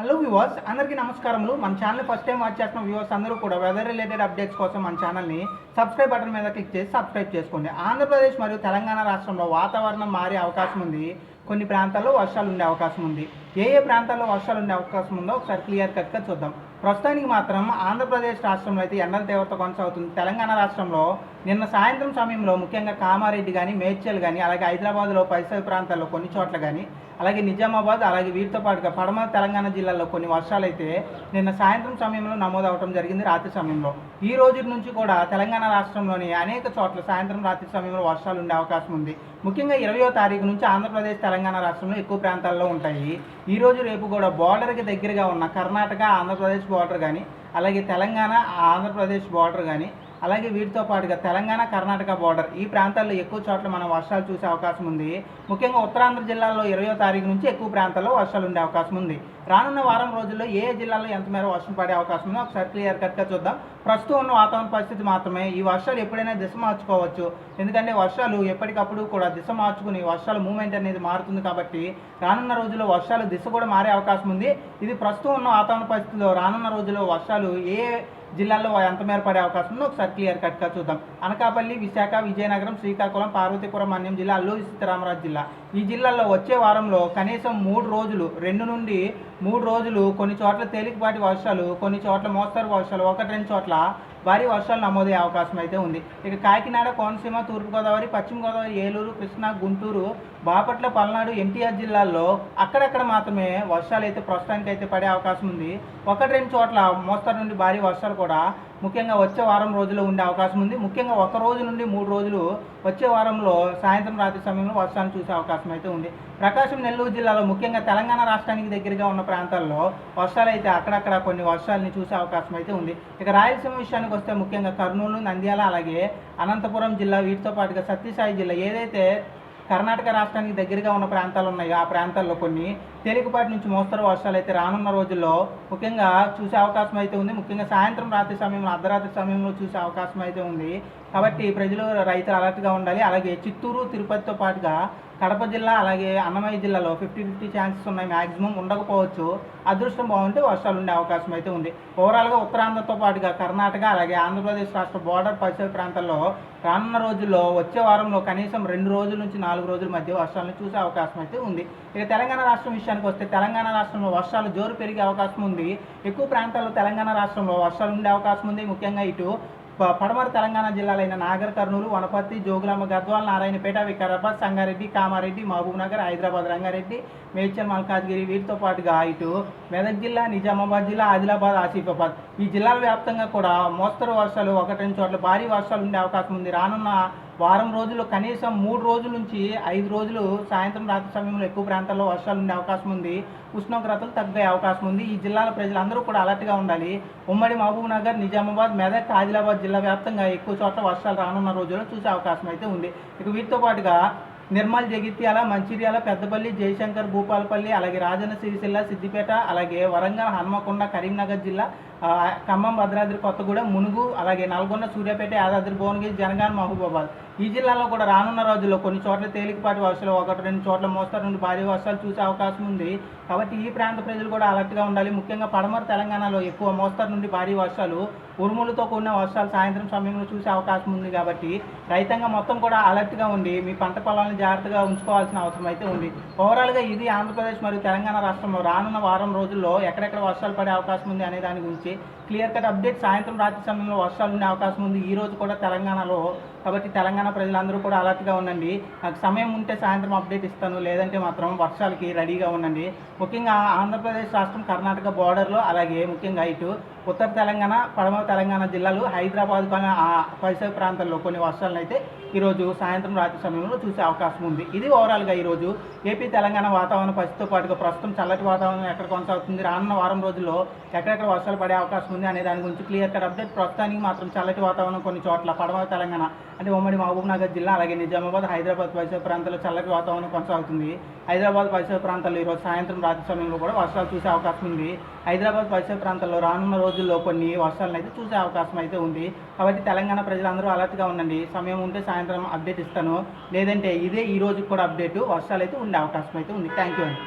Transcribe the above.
Hello viewers అందరికీ నమస్కారములు. మన ఛానల్ ఫస్ట్ టైం వాచ్ చేస్తున్న వ్యూవర్స్ అందరూ కూడా వెదర్ రిలేటెడ్ అప్డేట్స్ కోసం మన ఛానల్ని సబ్స్క్రైబ్ బటన్ మీద క్లిక్ చేసి సబ్స్క్రైబ్ చేసుకోండి. ఆంధ్రప్రదేశ్ మరియు తెలంగాణ రాష్ట్రంలో వాతావరణం మారే అవకాశం ఉంది. కొన్ని ప్రాంతాల్లో వర్షాలు ఉండే అవకాశం ఉంది. ఏ ఏ ప్రాంతాల్లో వర్షాలు ఉండే అవకాశం ఉందో ఒకసారి క్లియర్ కట్గా చూద్దాం. ప్రస్తుతానికి మాత్రం ఆంధ్రప్రదేశ్ రాష్ట్రంలో అయితే ఎండల తీవ్రత కొనసాగుతుంది. తెలంగాణ రాష్ట్రంలో నిన్న సాయంత్రం సమయంలో ముఖ్యంగా కామారెడ్డి కానీ మేడ్చల్ కానీ అలాగే హైదరాబాద్లో పరిసర ప్రాంతాల్లో కొన్ని చోట్ల కానీ అలాగే నిజామాబాద్ అలాగే వీటితో పాటుగా పడమ తెలంగాణ జిల్లాలో కొన్ని వర్షాలు అయితే నిన్న సాయంత్రం సమయంలో నమోదవడం జరిగింది రాత్రి సమయంలో. ఈ రోజు నుంచి కూడా తెలంగాణ రాష్ట్రంలోని అనేక చోట్ల సాయంత్రం రాత్రి సమయంలో వర్షాలు ఉండే అవకాశం ఉంది. ముఖ్యంగా ఇరవయో తారీఖు నుంచి ఆంధ్రప్రదేశ్ తెలంగాణ రాష్ట్రంలో ఎక్కువ ప్రాంతాల్లో ఉంటాయి. ఈ రోజు రేపు కూడా బార్డర్కి దగ్గరగా ఉన్న కర్ణాటక ఆంధ్రప్రదేశ్ బార్డర్ కానీ అలాగే తెలంగాణ ఆంధ్రప్రదేశ్ బార్డర్ కానీ అలాగే వీటితో పాటుగా తెలంగాణ కర్ణాటక బార్డర్ ఈ ప్రాంతాల్లో ఎక్కువ చోట్ల మనం వర్షాలు చూసే అవకాశం ఉంది. ముఖ్యంగా ఉత్తరాంధ్ర జిల్లాలో ఇరవయో తారీఖు నుంచి ఎక్కువ ప్రాంతాల్లో వర్షాలు ఉండే అవకాశం ఉంది. రానున్న వారం రోజుల్లో ఏ ఏ జిల్లాలో ఎంత మేర వర్షం పడే అవకాశం ఉందో ఒకసారి క్లియర్ కట్గా చూద్దాం. ప్రస్తుతం ఉన్న వాతావరణ పరిస్థితి మాత్రమే. ఈ వర్షాలు ఎప్పుడైనా దిశ మార్చుకోవచ్చు. ఎందుకంటే వర్షాలు ఎప్పటికప్పుడు కూడా దిశ మార్చుకుని వర్షాల మూమెంట్ అనేది మారుతుంది కాబట్టి రానున్న రోజుల్లో వర్షాలు దిశ కూడా మారే అవకాశం ఉంది. ఇది ప్రస్తుతం ఉన్న వాతావరణ పరిస్థితిలో రానున్న రోజుల్లో వర్షాలు ఏ జిల్లాల్లో ఎంత మేర పడే అవకాశం ఉందో ఒకసారి క్లియర్ కట్గా చూద్దాం. అనకాపల్లి విశాఖ విజయనగరం శ్రీకాకుళం పార్వతీపురం అన్యం జిల్లా అల్లూరి సీతారామరాజు జిల్లా. ఈ జిల్లాల్లో వచ్చే వారంలో కనీసం మూడు రోజులు రెండు నుండి మూడు రోజులు కొన్ని చోట్ల తేలికపాటి వర్షాలు కొన్ని చోట్ల మోస్తరు వర్షాలు ఒకటి రెండు చోట్ల భారీ వర్షాలు నమోదయ్యే అవకాశం అయితే ఉంది. ఇక కాకినాడ కోనసీమ తూర్పుగోదావరి పశ్చిమ గోదావరి ఏలూరు కృష్ణా గుంటూరు బాపట్ల పల్నాడు ఎన్టీఆర్ జిల్లాల్లో అక్కడక్కడ మాత్రమే వర్షాలు అయితే ప్రస్తుతానికి అయితే పడే అవకాశం ఉంది. ఒకటి రెండు చోట్ల మోస్తరు నుండి భారీ వర్షాలు కూడా ముఖ్యంగా వచ్చే వారం రోజుల్లో ఉండే అవకాశం ఉంది. ముఖ్యంగా ఒక రోజు నుండి మూడు రోజులు వచ్చే వారంలో సాయంత్రం రాత్రి సమయంలో వర్షాలు చూసే అవకాశం అయితే ఉంది. ప్రకాశం నెల్లూరు జిల్లాలో ముఖ్యంగా తెలంగాణ రాష్ట్రానికి దగ్గరగా ఉన్న ప్రాంతాల్లో వర్షాలు అయితే అక్కడక్కడ కొన్ని వర్షాలని చూసే అవకాశం అయితే ఉంది. ఇక రాయలసీమ విషయానికి వస్తే ముఖ్యంగా కర్నూలు నంద్యాల అలాగే అనంతపురం జిల్లా వీటితో పాటుగా సత్యసాయి జిల్లా ఏదైతే కర్ణాటక రాష్ట్రానికి దగ్గరగా ఉన్న ప్రాంతాలు ఉన్నాయి ఆ ప్రాంతాల్లో కొన్ని తేలికపాటి నుంచి మోస్తరు వర్షాలు అయితే రానున్న రోజుల్లో ముఖ్యంగా చూసే అవకాశం అయితే ఉంది. ముఖ్యంగా సాయంత్రం రాత్రి సమయంలో అర్ధరాత్రి సమయంలో చూసే అవకాశం అయితే ఉంది. కాబట్టి ప్రజలు రైతులు అలర్ట్గా ఉండాలి. అలాగే చిత్తూరు తిరుపతితో పాటుగా కడప జిల్లా అలాగే అన్నమయ్య జిల్లాలో ఫిఫ్టీ ఫిఫ్టీ ఛాన్సెస్ ఉన్నాయి. మ్యాక్సిమం ఉండకపోవచ్చు. అదృష్టం బాగుంటే వర్షాలు ఉండే అవకాశం అయితే ఉంది. ఓవరాల్గా ఉత్తరాంధ్రతో పాటుగా కర్ణాటక అలాగే ఆంధ్రప్రదేశ్ రాష్ట్ర బోర్డర్ పరిసర ప్రాంతాల్లో రానున్న రోజుల్లో వచ్చే వారంలో కనీసం రెండు రోజుల నుంచి నాలుగు రోజుల మధ్య వర్షాలను చూసే అవకాశం అయితే ఉంది. ఇక తెలంగాణ రాష్ట్రం విషయానికి వస్తే తెలంగాణ రాష్ట్రంలో వర్షాలు జోరు పెరిగే అవకాశం ఉంది. ఎక్కువ ప్రాంతాల్లో తెలంగాణ రాష్ట్రంలో వర్షాలు ఉండే అవకాశం ఉంది. ముఖ్యంగా ఇటు పడమర తెలంగాణ జిల్లాలైన నాగర్ కర్నూలు వనపర్తి జోగులామ గద్వాల్ నారాయణపేట వికారాబాద్ సంగారెడ్డి కామారెడ్డి మహబూబ్ నగర్ హైదరాబాద్ రంగారెడ్డి మేడ్చల్ మల్కాజ్గిరి వీటితో పాటుగా ఇటు మెదక్ జిల్లా నిజామాబాద్ జిల్లా ఆదిలాబాద్ ఆసిఫాబాద్. ఈ జిల్లాల వ్యాప్తంగా కూడా మోస్తరు వర్షాలు ఒకటి రెండు చోట్ల భారీ వర్షాలు ఉండే అవకాశం ఉంది. రానున్న వారం రోజులు కనీసం మూడు రోజుల నుంచి ఐదు రోజులు సాయంత్రం రాత్రి సమయంలో ఎక్కువ ప్రాంతాల్లో వర్షాలు ఉండే అవకాశం ఉంది. ఉష్ణోగ్రతలు తగ్గే అవకాశం ఉంది. ఈ జిల్లాల ప్రజలందరూ కూడా అలర్ట్గా ఉండాలి. ఉమ్మడి మహబూబ్ నగర్ నిజామాబాద్ మెదక్ ఆదిలాబాద్ జిల్లా వ్యాప్తంగా ఎక్కువ చోట్ల వర్షాలు రానున్న రోజుల్లో చూసే అవకాశం అయితే ఉంది. ఇక వీటితో పాటుగా నిర్మల్ జగిత్యాల మంచిర్యాల పెద్దపల్లి జయశంకర్ భూపాలపల్లి అలాగే రాజన్న సిరిసిల్ల సిద్దిపేట అలాగే వరంగల్ హన్మకొండ కరీంనగర్ జిల్లా ఖమ్మం భద్రాద్రి కొత్తగూడెం మునుగు అలాగే నల్గొండ సూర్యాపేట యాదాద్రి భువనగిరి జనగాన్ మహబూబాబాద్. ఈ జిల్లాలో కూడా రానున్న రోజుల్లో కొన్ని చోట్ల తేలికపాటి వర్షాలు ఒకటి రెండు చోట్ల మోస్తరు నుండి భారీ వర్షాలు చూసే అవకాశం ఉంది. కాబట్టి ఈ ప్రాంత ప్రజలు కూడా అలర్ట్గా ఉండాలి. ముఖ్యంగా పడమర తెలంగాణలో ఎక్కువ మోస్తరు నుండి భారీ వర్షాలు ఉరుములతో కూడిన వర్షాలు సాయంత్రం సమయంలో చూసే అవకాశం ఉంది కాబట్టి రైతాంగం మొత్తం కూడా అలర్ట్గా ఉండి మీ పంట పొలాలను జాగ్రత్తగా ఉంచుకోవాల్సిన అవసరం అయితే ఉంది. ఓవరాల్గా ఇది ఆంధ్రప్రదేశ్ మరియు తెలంగాణ రాష్ట్రంలో రానున్న వారం రోజుల్లో ఎక్కడెక్కడ వర్షాలు పడే అవకాశం ఉంది అనే దాని గురించి క్లియర్ కట్ అప్డేట్ సాయంత్రం రాత్రి సమయంలో వర్షాలు ఉండే అవకాశం ఉంది. ఈ రోజు కూడా తెలంగాణలో కాబట్టి తెలంగాణ ప్రజలందరూ కూడా అలర్ట్గా ఉండండి. నాకు సమయం ఉంటే సాయంత్రం అప్డేట్ ఇస్తాను. లేదంటే మాత్రం వర్షాలకి రెడీగా ఉండండి. ముఖ్యంగా ఆంధ్రప్రదేశ్ రాష్ట్రం కర్ణాటక బోర్డర్లో అలాగే ముఖ్యంగా ఇటు ఉత్తర తెలంగాణ పడమర తెలంగాణ జిల్లాలు హైదరాబాద్ కానీ పరిసర ప్రాంతాల్లో కొన్ని వర్షాలను అయితే ఈరోజు సాయంత్రం రాత్రి సమయంలో చూసే అవకాశం ఉంది. ఇది ఓవరాల్గా ఈరోజు ఏపీ తెలంగాణ వాతావరణ పరిస్థితితో పాటుగా ప్రస్తుతం చల్లటి వాతావరణం ఎక్కడ కొనసాగుతుంది రానున్న వారం రోజుల్లో ఎక్కడెక్కడ వర్షాలు పడే అవకాశం ఉంది అనే దాని గురించి క్లియర్ కట్ అప్డేట్ ప్రస్తుతానికి మాత్రం చల్లటి వాతావరణం కొన్ని చోట్ల పడమర తెలంగాణ అంటే ఉమ్మడి మహబూబ్నగర్ జిల్లా అలాగే నిజామాబాద్ హైదరాబాద్ పరిసర ప్రాంతాల్లో చల్లటి వాతావరణం కొనసాగుతుంది. హైదరాబాద్ పరిసర ప్రాంతాల్లో ఈరోజు సాయంత్రం రాత్రి సమయంలో కూడా వర్షాలు చూసే అవకాశం ఉంది. హైదరాబాద్ పరిసర ప్రాంతాల్లో రానున్న రోజుల్లో కొన్ని వర్షాలను అయితే చూసే అవకాశం అయితే ఉంది. కాబట్టి తెలంగాణ ప్రజలందరూ అలర్ట్గా ఉండండి. సమయం ఉంటే సాయంత్రం అప్డేట్ ఇస్తాను. లేదంటే ఇదే ఈ రోజు కూడా అప్డేట్ వర్షాలు అయితే ఉండే అవకాశం అయితే ఉంది. థ్యాంక్ యూ అండి.